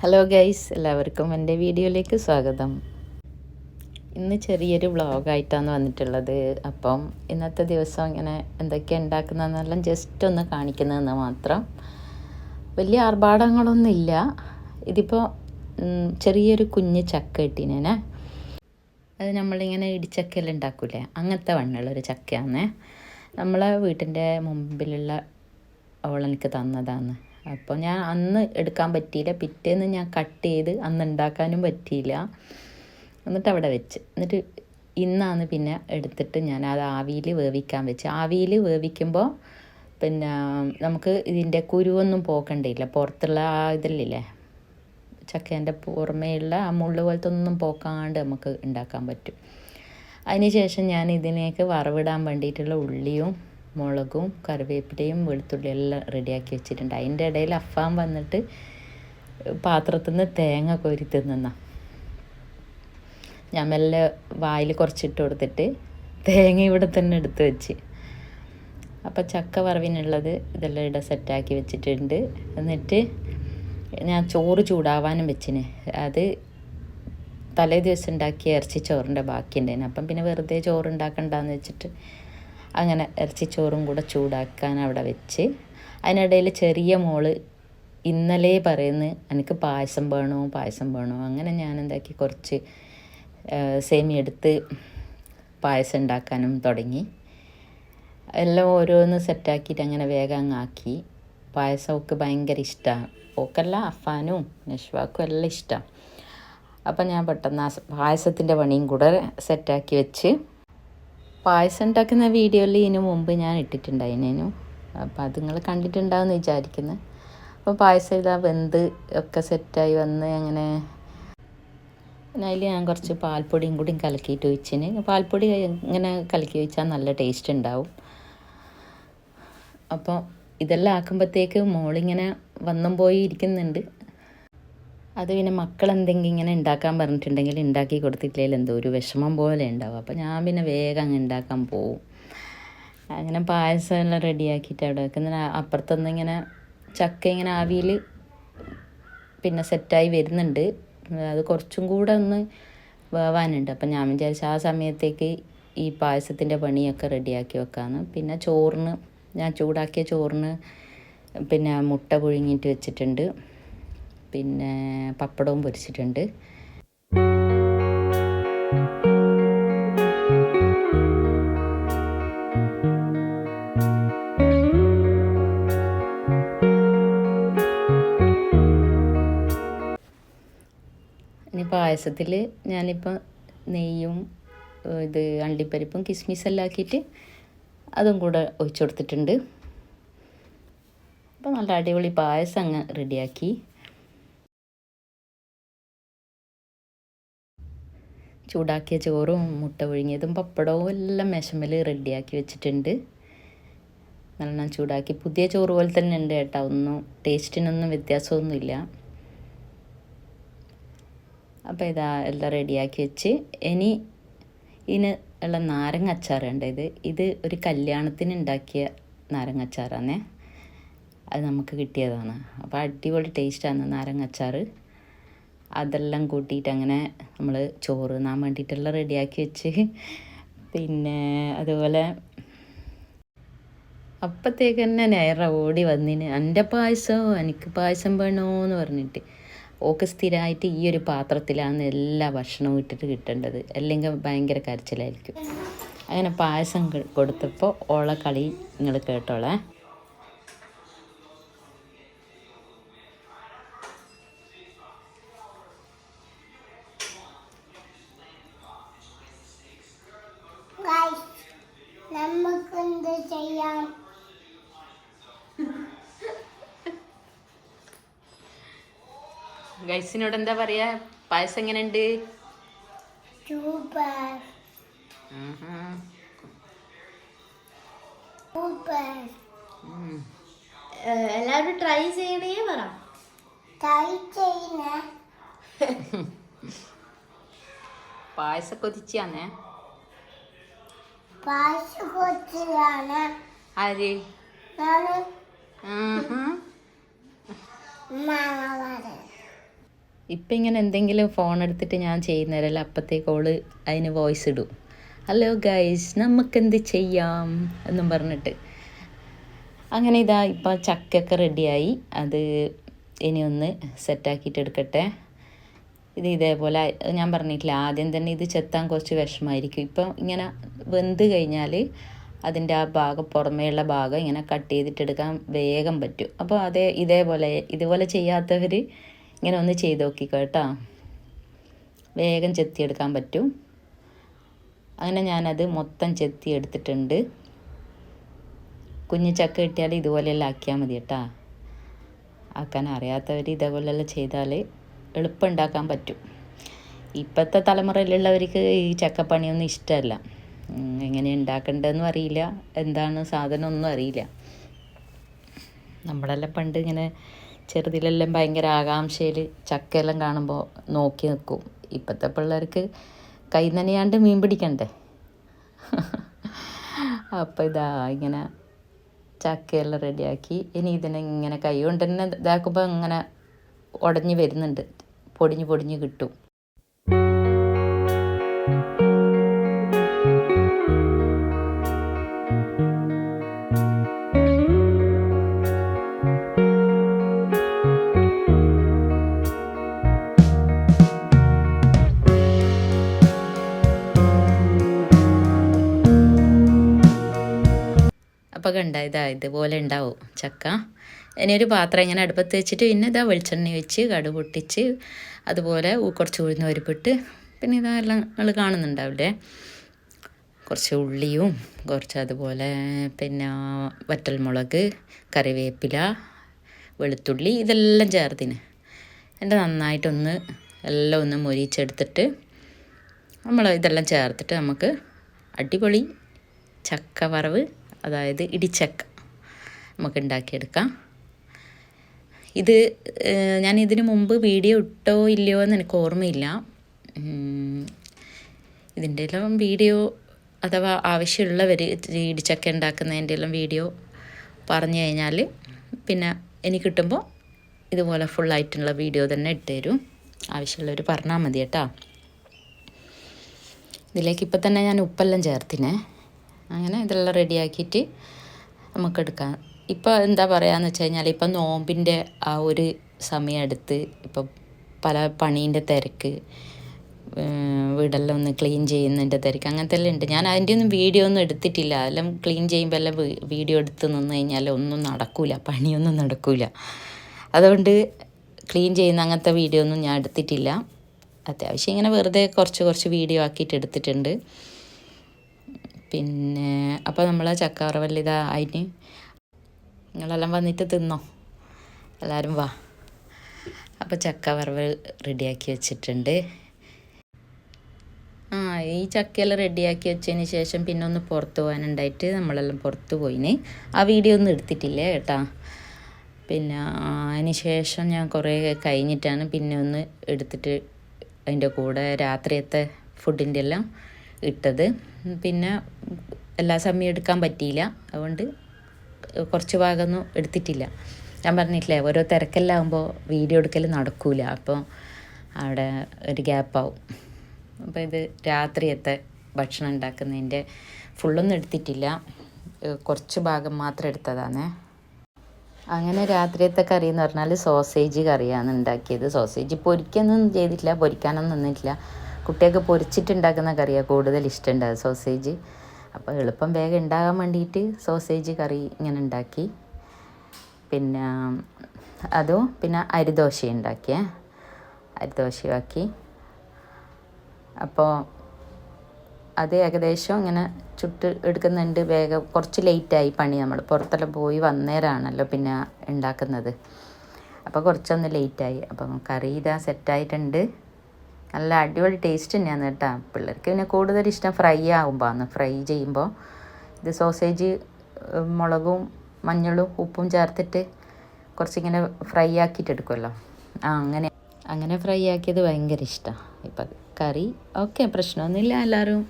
Hello guys എല്ലാവർക്കും എന്റെ വീഡിയോയിലേക്ക് സ്വാഗതം. ഇന്ന് ചെറിയൊരു വ്ളോഗായിട്ടാണ് വന്നിട്ടുള്ളത്. അപ്പം ഇന്നത്തെ ദിവസം ഇങ്ങനെ എന്തൊക്കെയാണ് ഉണ്ടാക്കുന്നതെന്നെല്ലാം ജസ്റ്റ് ഒന്ന് കാണിക്കുന്നതെന്ന് മാത്രം. വലിയ ആർഭാടങ്ങളൊന്നും ഇല്ല ഇതിപ്പോൾ ചെറിയൊരു കുഞ്ഞ് ചക്ക ഇട്ടിനെ അത് നമ്മളിങ്ങനെ ഇടിച്ചക്കയെല്ലാം ഉണ്ടാക്കൂലേ? അങ്ങനത്തെ വണ്ണുള്ളൊരു ചക്കയാണ് നമ്മളെ വീട്ടിന്റെ മുമ്പിലുള്ള അവളെനിക്ക് തന്നതാണ്. അപ്പോൾ ഞാൻ അന്ന് എടുക്കാൻ പറ്റിയില്ല. പിറ്റേന്ന് ഞാൻ കട്ട് ചെയ്ത് അന്ന് ഉണ്ടാക്കാനും പറ്റിയില്ല. എന്നിട്ട് അവിടെ വെച്ച്. എന്നിട്ട് ഇന്നാണ് പിന്നെ എടുത്തിട്ട് ഞാൻ അത് ആവിയിൽ വേവിക്കാൻ വെച്ച്. ആവിയിൽ വേവിക്കുമ്പോൾ പിന്നെ നമുക്ക് ഇതിന്റെ കുരുവൊന്നും പോക്കണ്ടില്ല പുറത്തുള്ള ആ ഇതല്ലേ ചക്കേന്റെ പുറമേയുള്ള ആ മുള്ളു പോലത്തെ ഒന്നും പോക്കാണ്ട് നമുക്ക് ഉണ്ടാക്കാൻ പറ്റും. അതിനുശേഷം ഞാൻ ഇതിനേക്ക് വറവിടാൻ വേണ്ടിയിട്ടുള്ള ഉള്ളിയും മുളകും കറിവേപ്പിലയും വെളുത്തുള്ളി എല്ലാം റെഡിയാക്കി വെച്ചിട്ടുണ്ട്. അതിന്റെ ഇടയിൽ അഫാം വന്നിട്ട് പാത്രത്തിൽ നിന്ന് തേങ്ങ കോരി തിന്നുന്ന. ഞാൻ മെല്ലെ വായിൽ കുറച്ചിട്ട് കൊടുത്തിട്ട് തേങ്ങ ഇവിടെ തന്നെ എടുത്ത് വെച്ച്. അപ്പോൾ ചക്ക വറവിനുള്ളത് ഇതെല്ലാം ഇവിടെ സെറ്റാക്കി വെച്ചിട്ടുണ്ട്. എന്നിട്ട് ഞാൻ ചോറ് ചൂടാവാനും വെച്ചിന്. അത് തലേ ദിവസം ഉണ്ടാക്കിയ ഇറച്ചി ചോറിന്റെ ബാക്കി ഉണ്ടായിരുന്നു അപ്പം പിന്നെ വെറുതെ ചോറ് ഉണ്ടാക്കണ്ടെന്ന് വെച്ചിട്ട് അങ്ങനെ ഇറച്ചിച്ചോറും കൂടെ ചൂടാക്കാൻ അവിടെ വെച്ച്. അതിനിടയിൽ ചെറിയ മോൾ ഇന്നലെ പറയുന്നു എനിക്ക് പായസം വേണോ പായസം വേണോ? അങ്ങനെ ഞാൻ എന്താക്കി കുറച്ച് സേമി എടുത്ത് പായസം ഉണ്ടാക്കാനും തുടങ്ങി. എല്ലാം ഓരോന്ന് സെറ്റാക്കിയിട്ട് അങ്ങനെ വേഗം അങ്ങാക്കി പായസം ഒക്കെ ഭയങ്കര ഇഷ്ടമാണ് ഓക്കല്ല അഫാനും നഷ്വാക്കും എല്ലാം ഇഷ്ടമാണ് അപ്പം ഞാൻ പെട്ടെന്ന് ആ പായസത്തിന്റെ പണിയും കൂടെ സെറ്റാക്കി വെച്ച് പായസം ഉണ്ടാക്കുന്ന വീഡിയോയിൽ ഇതിനു മുമ്പ് ഞാൻ ഇട്ടിട്ടുണ്ടായിരുന്നു അപ്പം അത് നിങ്ങൾ കണ്ടിട്ടുണ്ടാവും എന്ന് വിചാരിക്കുന്നു. അപ്പോൾ പായസം ഇതാ വെന്ത് ഒക്കെ സെറ്റായി വന്ന് അങ്ങനെ അതിൽ ഞാൻ കുറച്ച് പാൽപ്പൊടിയും കൂടി കലക്കിയിട്ട് ഒഴിച്ചിന്. പാൽപ്പൊടി ഇങ്ങനെ കലക്കി വെച്ചാൽ നല്ല ടേസ്റ്റ് ഉണ്ടാവും. അപ്പോൾ ഇതെല്ലാം ആക്കുമ്പോഴത്തേക്ക് മോളിങ്ങനെ വന്നും പോയി ഇരിക്കുന്നുണ്ട്. അത് പിന്നെ മക്കൾ എന്തെങ്കിലും ഇങ്ങനെ ഉണ്ടാക്കാൻ പറഞ്ഞിട്ടുണ്ടെങ്കിൽ ഉണ്ടാക്കി കൊടുത്തിട്ടില്ലെങ്കിൽ എന്തോ ഒരു വിഷമം പോലെ ഉണ്ടാവും അപ്പോൾ ഞാൻ പിന്നെ വേഗം അങ്ങ് ഉണ്ടാക്കാൻ പോവും. അങ്ങനെ പായസം എല്ലാം റെഡിയാക്കിയിട്ട് അവിടെ വെക്കുന്ന അപ്പുറത്തുനിന്ന് ഇങ്ങനെ ചക്ക ഇങ്ങനെ ആവിയിൽ പിന്നെ സെറ്റായി വരുന്നുണ്ട്. അത് കുറച്ചും കൂടെ ഒന്ന് വേവാനുണ്ട്. അപ്പം ഞാൻ വിചാരിച്ച ആ സമയത്തേക്ക് ഈ പായസത്തിന്റെ പണിയൊക്കെ റെഡിയാക്കി വെക്കാമെന്ന് പിന്നെ ചോറിന് ഞാൻ ചൂടാക്കിയ ചോറിന് പിന്നെ മുട്ട പുഴുങ്ങിയിട്ട് വെച്ചിട്ടുണ്ട്. പിന്നെ പപ്പടവും പൊരിച്ചിട്ടുണ്ട്. ഇനി പായസത്തിൽ ഞാനിപ്പോൾ നെയ്യും ഇത് അണ്ടിപ്പരിപ്പും കിസ്മിസെല്ലാം ആക്കിയിട്ട് അതും കൂടെ ഒഴിച്ചു കൊടുത്തിട്ടുണ്ട്. അപ്പോൾ നല്ല അടിപൊളി പായസം അങ്ങ് റെഡിയാക്കി. ചൂടാക്കിയ ചോറും മുട്ട പുഴുങ്ങിയതും പപ്പടവും എല്ലാം മേശമ്മൽ റെഡിയാക്കി വെച്ചിട്ടുണ്ട്. നല്ലോണം ചൂടാക്കി. പുതിയ ചോറ് പോലെ തന്നെ ഉണ്ട് കേട്ടോ ഒന്നും ടേസ്റ്റിനൊന്നും വ്യത്യാസമൊന്നുമില്ല. അപ്പോൾ ഇതാ എല്ലാം റെഡിയാക്കി വെച്ച്. ഇനി ഇതിന് ഉള്ള നാരങ്ങ അച്ചാറുണ്ട് ഇത്? ഇത് ഒരു കല്യാണത്തിന് ഉണ്ടാക്കിയ നാരങ്ങ അച്ചാറാണേ അത് നമുക്ക് കിട്ടിയതാണ്. അപ്പോൾ അടിപൊളി ടേസ്റ്റാണ് നാരങ്ങ അച്ചാറ്. അതെല്ലാം കൂട്ടിയിട്ട് അങ്ങനെ നമ്മൾ ചോറ് നാൻ വേണ്ടിയിട്ടുള്ള റെഡിയാക്കി വെച്ച്. പിന്നെ അതുപോലെ അപ്പത്തേക്ക് തന്നെ നേര ഓടി വന്നിന്. എന്റെ പായസം എനിക്ക് പായസം വേണോ എന്ന് പറഞ്ഞിട്ട്. ഓക്ക് സ്ഥിരമായിട്ട് ഈ ഒരു പാത്രത്തിലാണ് എല്ലാ ഭക്ഷണവും ഇട്ടിട്ട് കിട്ടേണ്ടത്. അല്ലെങ്കിൽ ഭയങ്കര കരച്ചിലായിരിക്കും. അങ്ങനെ പായസം കൊടുത്തപ്പോൾ ഓളെ കളി നിങ്ങൾ കേട്ടോളേ. ഗൈസിനോട് എന്താ പറയാ? പായസം എങ്ങനെയുണ്ട്? സൂപ്പർ. സൂപ്പർ. എല്ലാവരും ട്രൈ ചെയ്യണേ പറ. ട്രൈ ചെയ്യുന്ന പായസം കൊതിച്ചാണ്. ആര്? ഞാൻ. ഉം ഉം. ആഹാ. ഇപ്പം ഇങ്ങനെ എന്തെങ്കിലും ഫോൺ എടുത്തിട്ട് ഞാൻ ചെയ്യുന്നവരല്ല അപ്പത്തേക്ക് ഓൾ അതിന് വോയിസ് ഇടും. ഹലോ ഗൈസ് നമുക്കെന്ത് ചെയ്യാം? എന്നും പറഞ്ഞിട്ട്. അങ്ങനെ ഇതാ ഇപ്പം ചക്കയൊക്കെ റെഡിയായി അത് ഇനി ഒന്ന് സെറ്റാക്കിയിട്ട് എടുക്കട്ടെ. ഇത് ഇതേപോലെ ഞാൻ പറഞ്ഞിട്ടില്ല ആദ്യം തന്നെ ഇത് ചെത്താൻ കുറച്ച് വിഷമമായിരിക്കും ഇപ്പം ഇങ്ങനെ വെന്ത് കഴിഞ്ഞാൽ അതിന്റെ ആ ഭാഗം പുറമേയുള്ള ഭാഗം ഇങ്ങനെ കട്ട് ചെയ്തിട്ടെടുക്കാൻ വേഗം പറ്റും. അപ്പോൾ അതേ ഇതേപോലെ ഇതുപോലെ ചെയ്യാത്തവർ ഇങ്ങനെ ഒന്ന് ചെയ്ത് നോക്കിക്കോ കേട്ടോ. വേഗം ചെത്തിയെടുക്കാൻ പറ്റും. അങ്ങനെ ഞാനത് മൊത്തം ചെത്തി എടുത്തിട്ടുണ്ട് കുഞ്ഞു ചക്ക കിട്ടിയാൽ ഇതുപോലെയെല്ലാം ആക്കിയാൽ മതി കേട്ടോ. ആക്കാൻ അറിയാത്തവർ ഇതേപോലെയെല്ലാം ചെയ്താൽ എളുപ്പം ഉണ്ടാക്കാൻ പറ്റും. ഇപ്പോഴത്തെ തലമുറയിലുള്ളവർക്ക് ഈ ചക്കപ്പണിയൊന്നും ഇഷ്ടമല്ല. എങ്ങനെ ഉണ്ടാക്കേണ്ടതെന്നും അറിയില്ല. എന്താണ് സാധനമൊന്നും അറിയില്ല. നമ്മളെല്ലാം പണ്ട് ഇങ്ങനെ ചെറുതിലെല്ലാം ഭയങ്കര ആകാംക്ഷയിൽ ചക്കയെല്ലാം കാണുമ്പോൾ നോക്കി നിൽക്കും ഇപ്പോഴത്തെ പിള്ളേർക്ക് കൈ നനയാണ്ട് മീൻ പിടിക്കണ്ടേ? അപ്പോൾ ഇതാ ഇങ്ങനെ ചക്കയെല്ലാം റെഡിയാക്കി. ഇനി ഇതിനെ ഇങ്ങനെ കൈ കൊണ്ട് തന്നെ ഇതാക്കുമ്പോൾ ഇങ്ങനെ ഉടഞ്ഞു വരുന്നുണ്ട്. പൊടിഞ്ഞ് പൊടിഞ്ഞ് കിട്ടും. കണ്ട ഇതാ ഇതുപോലെ ഉണ്ടാവും ചക്ക. ഇനി ഒരു പാത്രം ഇങ്ങനെ അടുപ്പത്ത് വെച്ചിട്ട് പിന്നെ ഇതാ വെളിച്ചെണ്ണ വെച്ച് കടു പൊട്ടിച്ച് അതുപോലെ കുറച്ച് ഉഴുന്ന് പരിപ്പിട്ട് പിന്നെ ഇതെല്ലാം നിങ്ങൾ കാണുന്നുണ്ടാവില്ലേ കുറച്ച് ഉള്ളിയും കുറച്ച് അതുപോലെ പിന്നെ വറ്റൽമുളക് കറിവേപ്പില വെളുത്തുള്ളി ഇതെല്ലാം ചേർത്തിന്. എന്റെ നന്നായിട്ടൊന്ന് എല്ലാം ഒന്ന് മൊരിച്ചെടുത്തിട്ട് നമ്മൾ ഇതെല്ലാം ചേർത്തിട്ട് നമുക്ക് അടിപൊളി ചക്ക വറവ് അതായത് ഇടിച്ചക്ക നമുക്ക് ഉണ്ടാക്കിയെടുക്കാം. ഇത് ഞാൻ ഇതിനു മുമ്പ് വീഡിയോ ഇട്ടോ ഇല്ലയോ എന്ന് എനിക്ക് ഓർമ്മയില്ല. ഇതിന്റെ എല്ലാം വീഡിയോ അഥവാ ആവശ്യമുള്ളവർ ഇടിച്ചക്ക ഉണ്ടാക്കുന്നതിന്റെ എല്ലാം വീഡിയോ പറഞ്ഞു കഴിഞ്ഞാൽ പിന്നെ എനിക്ക് കിട്ടുമ്പോൾ ഇതുപോലെ ഫുള്ളായിട്ടുള്ള വീഡിയോ തന്നെ ഇട്ട് തരും. ആവശ്യമുള്ളവർ പറഞ്ഞാൽ മതി കേട്ടോ. ഇതിലേക്ക് ഇപ്പം തന്നെ ഞാൻ ഉപ്പെല്ലാം ചേർത്തിനെ. അങ്ങനെ ഇതെല്ലാം റെഡിയാക്കിയിട്ട് നമുക്ക് എടുക്കാം ഇപ്പോൾ എന്താ പറയുകയെന്ന് വെച്ച് കഴിഞ്ഞാൽ ഇപ്പം നോമ്പിന്റെ ആ ഒരു സമയം എടുത്ത് ഇപ്പം പല പണീന്റെ തിരക്ക് വീടെല്ലാം ഒന്ന് ക്ലീൻ ചെയ്യുന്നതിന്റെ തിരക്ക് അങ്ങനത്തെ എല്ലാം ഉണ്ട് ഞാൻ അതിന്റെ ഒന്നും വീഡിയോ ഒന്നും എടുത്തിട്ടില്ല. അതെല്ലാം ക്ലീൻ ചെയ്യുമ്പോൾ എല്ലാം വീഡിയോ എടുത്ത് നിന്ന് കഴിഞ്ഞാൽ ഒന്നും നടക്കൂല പണിയൊന്നും നടക്കില്ല അതുകൊണ്ട് ക്ലീൻ ചെയ്യുന്ന അങ്ങനത്തെ വീഡിയോ ഒന്നും ഞാൻ എടുത്തിട്ടില്ല. അത്യാവശ്യം ഇങ്ങനെ വെറുതെ കുറച്ച് കുറച്ച് വീഡിയോ ആക്കിയിട്ട് എടുത്തിട്ടുണ്ട്. പിന്നെ അപ്പോൾ നമ്മൾ ചക്കവറവല്ല ഇതാ അതിന് നിങ്ങളെല്ലാം വന്നിട്ട് തിന്നോ? എല്ലാവരും വാ. അപ്പോൾ ചക്ക വറവ് റെഡിയാക്കി വെച്ചിട്ടുണ്ട്. ആ ഈ ചക്കയെല്ലാം റെഡിയാക്കി വെച്ചതിന് ശേഷം പിന്നെ ഒന്ന് പുറത്ത് പോകാനുണ്ടായിട്ട് നമ്മളെല്ലാം പുറത്ത് പോയിന്. ആ വീഡിയോ ഒന്നും എടുത്തിട്ടില്ലേ കേട്ടാ. പിന്നെ അതിന് ശേഷം ഞാൻ കുറേ കഴിഞ്ഞിട്ടാണ് പിന്നെ ഒന്ന് എടുത്തിട്ട് അതിന്റെ കൂടെ രാത്രിയത്തെ ഫുഡിന്റെ എല്ലാം ഇട്ടത്. പിന്നെ എല്ലാ സമയം എടുക്കാൻ പറ്റിയില്ല. അതുകൊണ്ട് കുറച്ച് ഭാഗമൊന്നും എടുത്തിട്ടില്ല. ഞാൻ പറഞ്ഞിട്ടില്ലേ ഓരോ തിരക്കെല്ലാകുമ്പോൾ വീഡിയോ എടുക്കൽ നടക്കൂല. അപ്പോൾ അവിടെ ഒരു ഗ്യാപ്പാവും. അപ്പോൾ ഇത് രാത്രിയത്തെ ഭക്ഷണം ഉണ്ടാക്കുന്നതിന്റെ ഫുള്ളൊന്നും എടുത്തിട്ടില്ല. കുറച്ച് ഭാഗം മാത്രം എടുത്തതാണ്. അങ്ങനെ രാത്രിയത്തെ കറി എന്ന് പറഞ്ഞാൽ സോസേജ് കറിയാണ് ഉണ്ടാക്കിയത്. സോസേജ് പൊരിക്കൊന്നും ചെയ്തിട്ടില്ല പൊരിക്കാനൊന്നും നിന്നിട്ടില്ല. കുട്ടികൾക്ക് പൊരിച്ചിട്ടുണ്ടാക്കുന്ന കറിയാണ് കൂടുതൽ ഇഷ്ടമുണ്ടാകുക സോസേജ് അപ്പോൾ എളുപ്പം വേഗം ഉണ്ടാകാൻ വേണ്ടിയിട്ട് സോസേജ് കറി ഇങ്ങനെ ഉണ്ടാക്കി. പിന്നെ അതും പിന്നെ അരിദോശ ഉണ്ടാക്കിയേ. അരിദോശയാക്കി അപ്പോൾ അത് ഏകദേശം ഇങ്ങനെ ചുട്ട് എടുക്കുന്നുണ്ട്. വേഗം കുറച്ച് ലേറ്റായി പണി നമ്മൾ പുറത്തെല്ലാം പോയി വന്നേരാണല്ലോ പിന്നെ ഉണ്ടാക്കുന്നത്. അപ്പോൾ കുറച്ചൊന്ന് ലേറ്റായി അപ്പം കറി ഇതാ സെറ്റായിട്ടുണ്ട് നല്ല അടിപൊളി ടേസ്റ്റ് തന്നെയാണ് കേട്ടോ. പിള്ളേർക്ക് പിന്നെ കൂടുതൽ ഇഷ്ടം ഫ്രൈ ആകുമ്പോഴാണ് ഫ്രൈ ചെയ്യുമ്പോൾ ഇത് സോസേജ് മുളകും മഞ്ഞളും ഉപ്പും ചേർത്തിട്ട് കുറച്ചിങ്ങനെ ഫ്രൈ ആക്കിയിട്ട് എടുക്കുമല്ലോ. ആ അങ്ങനെ. അങ്ങനെ ഫ്രൈ ആക്കിയത് ഭയങ്കര ഇഷ്ടമാണ് ഇപ്പം കറി ഓക്കെ പ്രശ്നമൊന്നുമില്ല. എല്ലാവരും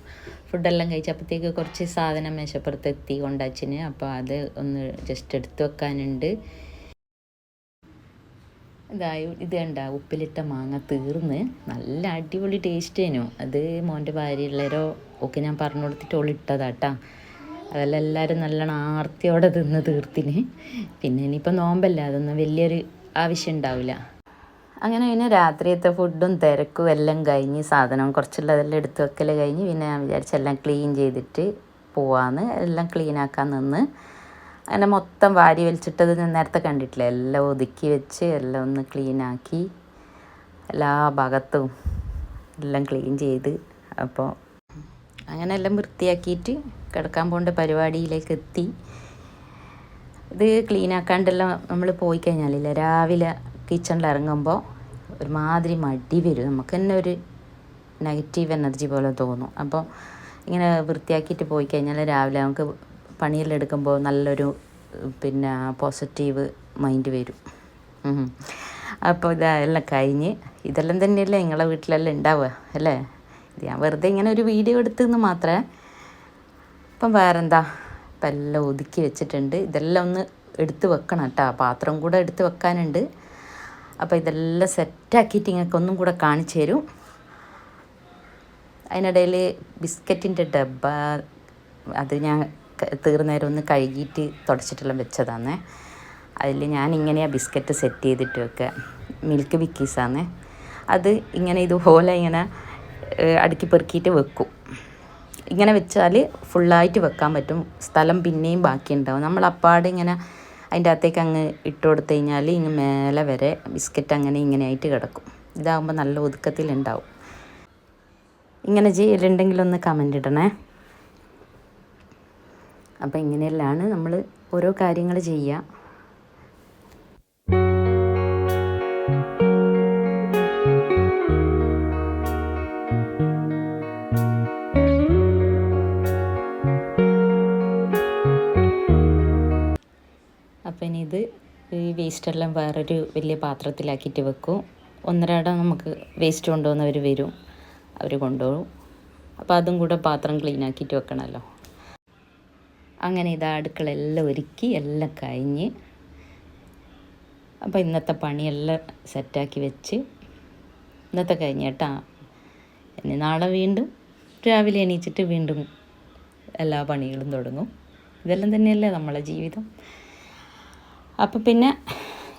ഫുഡെല്ലാം കഴിച്ചപ്പോഴത്തേക്ക് കുറച്ച് സാധനം മേശപ്പുറത്ത് എത്തി കൊണ്ടാച്ചിന്. അപ്പോൾ അത് ഒന്ന് ജസ്റ്റ് എടുത്തു വെക്കാനുണ്ട്. ഇതായി ഇത് കണ്ട ഉപ്പിലിട്ട മാങ്ങ തീർന്ന് നല്ല അടിപൊളി ടേസ്റ്റ് ആയിരുന്നു. അത് മോന്റെ ഭാര്യയുള്ളവരോ ഒക്കെ ഞാൻ പറഞ്ഞു കൊടുത്തിട്ട് ഓൾ ഇട്ടതാട്ടാ അതെല്ലാം എല്ലാവരും നല്ലോണം ആർത്തിയോടെ തിന്ന് തീർത്തിന്. പിന്നെ ഇനിയിപ്പോൾ നോമ്പല്ല അതൊന്നും വലിയൊരു ആവശ്യം ഉണ്ടാവില്ല. അങ്ങനെ പിന്നെ രാത്രിയത്തെ ഫുഡും തിരക്കും എല്ലാം കഴിഞ്ഞ് സാധനം കുറച്ചുള്ളതെല്ലാം എടുത്തു വെക്കൽ കഴിഞ്ഞ് പിന്നെ ഞാൻ വിചാരിച്ചെല്ലാം ക്ലീൻ ചെയ്തിട്ട് പോവാന്ന്. എല്ലാം ക്ലീനാക്കാൻ നിന്ന്. അങ്ങനെ മൊത്തം വാരി വലിച്ചിട്ടത് ഞാൻ നേരത്തെ കണ്ടിട്ടില്ല. എല്ലാം ഒതുക്കി വെച്ച് എല്ലാം ഒന്ന് ക്ലീൻ ആക്കി എല്ലാ ഭാഗത്തും എല്ലാം ക്ലീൻ ചെയ്ത് അപ്പോൾ അങ്ങനെ എല്ലാം വൃത്തിയാക്കിയിട്ട് കിടക്കാൻ പോകേണ്ട പരിപാടിയിലേക്ക് എത്തി. ഇത് ക്ലീൻ ആക്കാണ്ടെല്ലാം നമ്മൾ പോയി കഴിഞ്ഞാലില്ല രാവിലെ കിച്ചണിൽ ഇറങ്ങുമ്പോൾ ഒരുമാതിരി മടി വരും. നമുക്ക് തന്നെ ഒരു നെഗറ്റീവ് എനർജി പോലെ തോന്നും. അപ്പോൾ ഇങ്ങനെ വൃത്തിയാക്കിയിട്ട് പോയി കഴിഞ്ഞാൽ രാവിലെ നമുക്ക് പണിയെല്ലാം നല്ലൊരു പിന്നെ പോസിറ്റീവ് മൈൻഡ് വരും. അപ്പോൾ ഇതെല്ലാം കഴിഞ്ഞ് ഇതെല്ലാം തന്നെയല്ലേ നിങ്ങളെ വീട്ടിലെല്ലാം ഉണ്ടാവുക അല്ലേ? ഇത് ഞാൻ വെറുതെ ഇങ്ങനെ ഒരു വീഡിയോ എടുത്തെന്ന് മാത്രമേ അപ്പം വേറെന്താ? ഇപ്പം എല്ലാം ഒതുക്കി വെച്ചിട്ടുണ്ട്. ഇതെല്ലാം ഒന്ന് എടുത്ത് വെക്കണം കേട്ടോ. പാത്രം കൂടെ എടുത്ത് വെക്കാനുണ്ട്. അപ്പോൾ ഇതെല്ലാം സെറ്റാക്കിയിട്ട് നിങ്ങൾക്ക് ഒന്നും കൂടെ കാണിച്ചു തരും. അതിനിടയിൽ ബിസ്ക്കറ്റിന്റെ ഡബ്ബ അത് ഞാൻ തീർന്നേരം ഒന്ന് കഴുകിയിട്ട് തുടച്ചിട്ടെല്ലാം വെച്ചതാണ് അതിൽ ഞാൻ ഇങ്ങനെയാണ് ബിസ്ക്കറ്റ് സെറ്റ് ചെയ്തിട്ട് വെക്കുക മിൽക്ക് ബിക്കീസാണ് അത് ഇങ്ങനെ ഇതുപോലെ ഇങ്ങനെ അടുക്കി പെറുക്കിയിട്ട് വെക്കും. ഇങ്ങനെ വെച്ചാൽ ഫുള്ളായിട്ട് വെക്കാൻ പറ്റും. സ്ഥലം പിന്നെയും ബാക്കിയുണ്ടാവും. നമ്മൾ അപ്പാടെ ഇങ്ങനെ അതിന്റെ അകത്തേക്ക് അങ്ങ് ഇട്ട് കൊടുത്തു കഴിഞ്ഞാൽ ഇങ്ങ് മേലെ വരെ ബിസ്ക്കറ്റ് അങ്ങനെ ഇങ്ങനെ ആയിട്ട് കിടക്കും. ഇതാകുമ്പോൾ നല്ല ഒതുക്കത്തിലുണ്ടാവും. ഇങ്ങനെ ചെയ്യലുണ്ടെങ്കിൽ ഒന്ന് കമന്റ് ഇടണേ. അപ്പോൾ ഇങ്ങനെയെല്ലാം നമ്മൾ ഓരോ കാര്യങ്ങൾ ചെയ്യുക അപ്പം ഇനി ഇത് ഈ വേസ്റ്റെല്ലാം വേറൊരു വലിയ പാത്രത്തിലാക്കിയിട്ട് വെക്കും. ഒന്നരാടം നമുക്ക് വേസ്റ്റ് കൊണ്ടുപോകുന്നവർ വരും. അവർ കൊണ്ടുപോകും. അപ്പോൾ അതും കൂടെ പാത്രം ക്ലീൻ ആക്കിയിട്ട് വെക്കണമല്ലോ അങ്ങനെ ഇതാ അടുക്കളെല്ലാം ഒരുക്കി എല്ലാം കഴിഞ്ഞ് അപ്പോൾ ഇന്നത്തെ പണിയെല്ലാം സെറ്റാക്കി വെച്ച് ഇന്നത്തെ കഴിഞ്ഞ് കേട്ടാ. ഇനി നാളെ വീണ്ടും രാവിലെ എണീച്ചിട്ട് വീണ്ടും എല്ലാ പണികളും തുടങ്ങും. ഇതെല്ലാം തന്നെയല്ലേ നമ്മളെ ജീവിതം. അപ്പോൾ പിന്നെ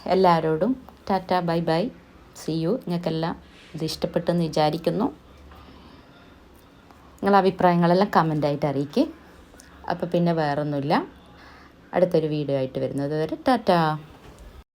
എല്ലാവരോടും tata bye bye. See you നിങ്ങൾക്കെല്ലാം ഇത് ഇഷ്ടപ്പെട്ടെന്ന് വിചാരിക്കുന്നു. നിങ്ങളുടെ അഭിപ്രായങ്ങളെല്ലാം കമന്റായിട്ട് അറിയിക്കുക അപ്പോൾ പിന്നെ വേറൊന്നുമില്ല. അടുത്തൊരു വീഡിയോ ആയിട്ട് വരുന്നത് വരെ ടാറ്റ.